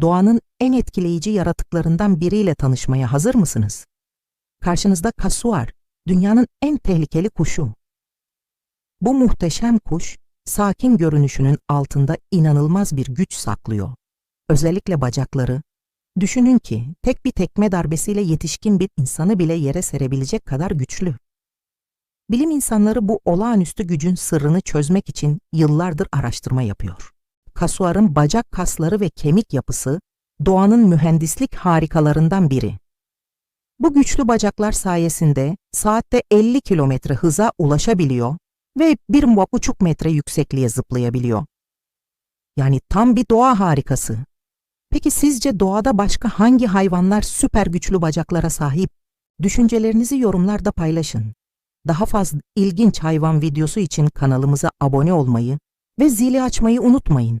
doğanın en etkileyici yaratıklarından biriyle tanışmaya hazır mısınız? Karşınızda kasuar, dünyanın en tehlikeli kuşu. Bu muhteşem kuş, sakin görünüşünün altında inanılmaz bir güç saklıyor. Özellikle bacakları. Düşünün ki tek bir tekme darbesiyle yetişkin bir insanı bile yere serebilecek kadar güçlü. Bilim insanları bu olağanüstü gücün sırrını çözmek için yıllardır araştırma yapıyor. Kasuarın bacak kasları ve kemik yapısı doğanın mühendislik harikalarından biri. Bu güçlü bacaklar sayesinde saatte 50 kilometre hıza ulaşabiliyor ve bir buçuk metre yüksekliğe zıplayabiliyor. Yani tam bir doğa harikası. Peki sizce doğada başka hangi hayvanlar süper güçlü bacaklara sahip? Düşüncelerinizi yorumlarda paylaşın. Daha fazla ilginç hayvan videosu için kanalımıza abone olmayı ve zili açmayı unutmayın.